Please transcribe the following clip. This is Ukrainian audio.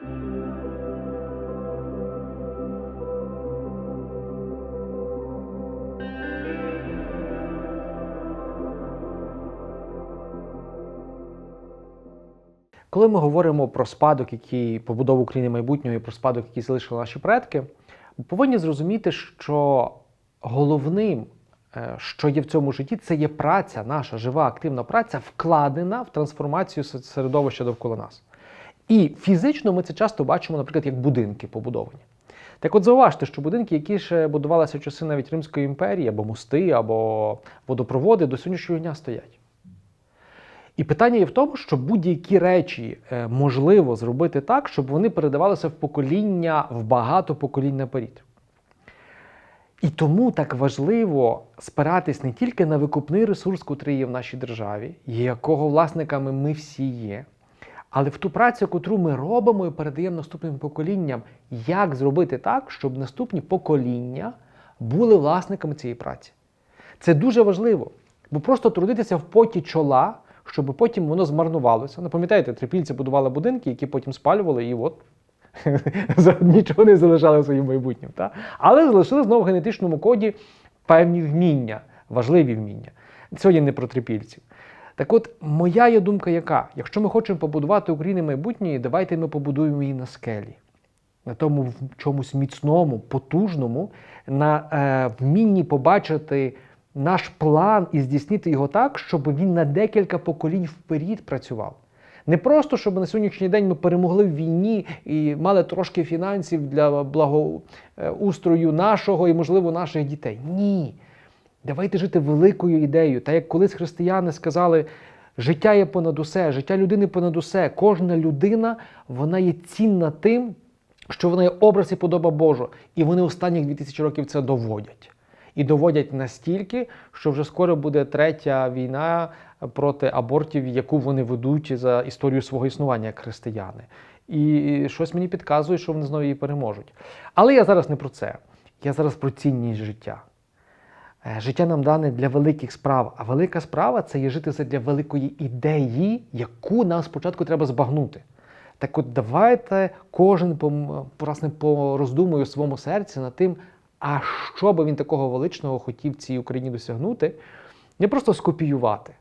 Коли ми говоримо про спадок, який побудову України майбутнього і про спадок, який залишили наші предки, повинні зрозуміти, що головним, е, що є в цьому житті, це є праця, наша жива активна праця, вкладена в трансформацію середовища довкола нас. І фізично ми це часто бачимо, наприклад, як будинки побудовані. Так от зауважте, що будинки, які ще будувалися в часи навіть Римської імперії, або мости, або водопроводи, до сьогоднішнього дня стоять. І питання є в тому, що будь-які речі е, можливо зробити так, щоб вони передавалися в покоління в багато поколінь наперед. І тому так важливо спиратись не тільки на викупний ресурс, котрий є в нашій державі, якого власниками ми всі є, але в ту працю, яку ми робимо і передаємо наступним поколінням, як зробити так, щоб наступні покоління були власниками цієї праці. Це дуже важливо, бо просто трудитися в поті чола, щоб потім воно змарнувалося. Ну, пам'ятаєте, трипільці будували будинки, які потім спалювали, і от нічого не залишали своїм майбутнім. Та? Але залишили знову в генетичному коді певні вміння, важливі вміння. Сьогодні не про трипільців. Так от, моя є думка яка? Якщо ми хочемо побудувати Україну майбутньої, давайте ми побудуємо її на скелі. На тому в чомусь міцному, потужному, на е, вмінні побачити наш план і здійснити його так, щоб він на декілька поколінь вперед працював. Не просто, щоб на сьогоднішній день ми перемогли в війні і мали трошки фінансів для благоустрою нашого і, можливо, наших дітей. Ні. Давайте жити великою ідеєю. Та як колись християни сказали, життя є понад усе, життя людини понад усе. Кожна людина вона є цінна тим, що вона є образ і подоба Божа. І вони останніх 2000 років це доводять. І доводять настільки, що вже скоро буде третя війна проти абортів, яку вони ведуть за історію свого існування як християни. І щось мені підказує, що вони знову її переможуть. Але я зараз не про це. Я зараз про цінність життя. Е, Життя нам дане для великих справ, а велика справа це є жити для великої ідеї, яку нам спочатку треба збагнути. Так от давайте кожен власне пороздумує у своєму серці над тим, а що би він такого величного хотів цій Україні досягнути, не просто скопіювати,